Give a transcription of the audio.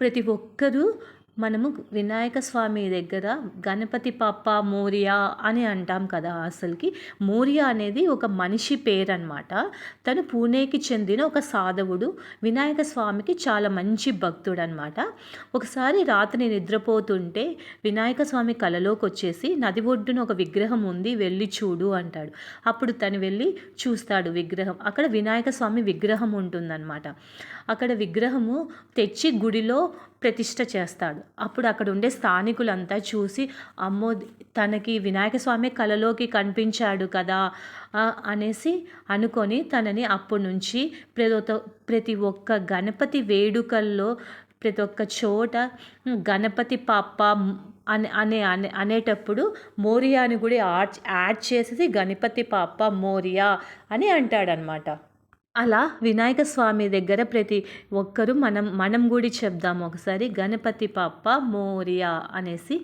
ప్రతి ఒక్కరూ మనము వినాయక స్వామి దగ్గర గణపతి పాప మోరియా అని అంటాం కదా అసలుకి. మోరియా అనేది ఒక మనిషి పేరు అనమాట తను పూణేకి చెందిన ఒక సాధవుడు వినాయక స్వామికి చాలా మంచి భక్తుడు అనమాట ఒకసారి రాత్రి నిద్రపోతుంటే వినాయక స్వామి కలలోకి వచ్చేసి నది ఒడ్డున ఒక విగ్రహం ఉంది వెళ్ళి చూడు అంటాడు. అప్పుడు తను వెళ్ళి చూస్తాడు విగ్రహం. అక్కడ వినాయక స్వామి విగ్రహం ఉంటుందన్నమాట. అక్కడ విగ్రహము తెచ్చి గుడిలో ప్రతిష్ట చేస్తాడు. అప్పుడు అక్కడ ఉండే స్థానికులంతా చూసి అమ్మో తనకి వినాయక స్వామి కలలోకి కనిపించాడు కదా అనేసి అనుకొని తనని అప్పటి నుంచి ప్రతి ప్రతి ఒక్క గణపతి వేడుకల్లో ప్రతి ఒక్క చోట గణపతి పాప అని అనే అనే అనేటప్పుడు మోరియాని కూడా యాడ్ యాడ్ చేసేసి గణపతి పాప మోరియా అని అంటాడనమాట. అలా వినాయక స్వామి దగ్గర ప్రతి ఒక్కరూ మనం మనం కూడా చెప్దాము. ఒకసారి గణపతి పాప మోరియా అనేసి